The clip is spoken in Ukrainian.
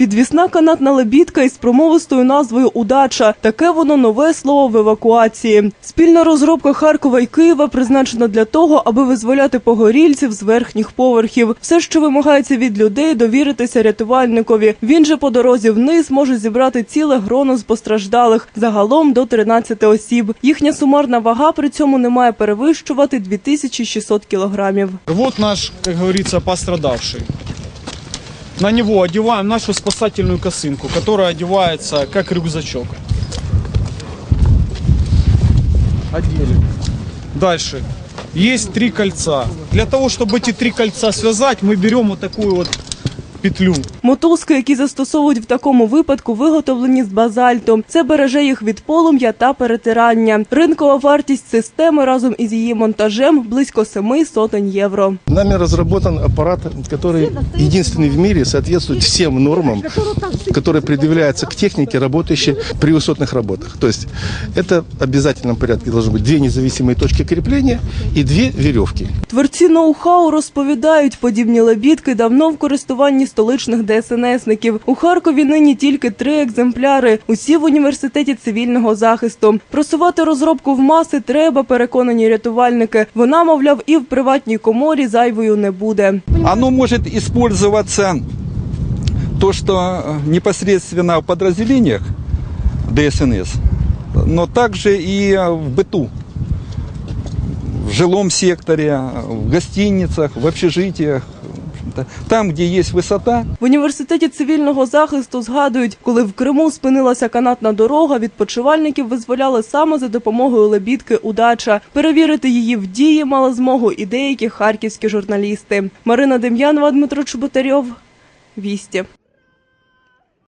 Підвісна канатна лебідка із промовистою назвою Удача. Таке воно нове слово в евакуації. Спільна розробка Харкова і Києва призначена для того, аби визволяти погорільців з верхніх поверхів. Все, що вимагається від людей, довіритися рятувальникові. Він же по дорозі вниз може зібрати ціле гроно з постраждалих, загалом до 13 осіб. Їхня сумарна вага при цьому не має перевищувати 2600 кілограмів. Вот наш, как говорится, пострадавший. На него одеваем нашу спасательную косынку, которая одевается как рюкзачок. Одели. Дальше. Есть три кольца. Для того, чтобы эти три кольца связать, мы берем вот такую вот петлю. Мотузки, які застосовують в такому випадку, виготовлені з базальту. Це береже їх від полум'я та перетирання. Ринкова вартість системи разом із її монтажем близько семи сотень євро. Нами разработан аппарат, который единственный в мире соответствует всем нормам, которые предъявляются к технике, работающей при высотных работах. То есть это в обязательном порядке должны быть две независимые точки крепления и две веревки. Творці ноу-хау розповідають, подібні лебідки давно в користуванні столичних ДСНСників. У Харкові нині тільки три екземпляри. Усі в університеті цивільного захисту. Просувати розробку в маси треба, переконані рятувальники. Вона, мовляв, і в приватній коморі зайвою не буде. Оно может использоваться то, что э, непосредственно в подразделениях ДСНС, но также и э, в быту, в жилом секторе, в гостиницах, в общежитиях, в общем-то. там, де є висота. В університеті цивільного захисту згадують, коли в Криму спинилася канатна дорога, відпочивальників визволяли саме за допомогою лебідки Удача. Перевірити її в дії мали змогу і деякі харківські журналісти. Марина Дем'янова, Дмитро Чеботарьов. Вісті.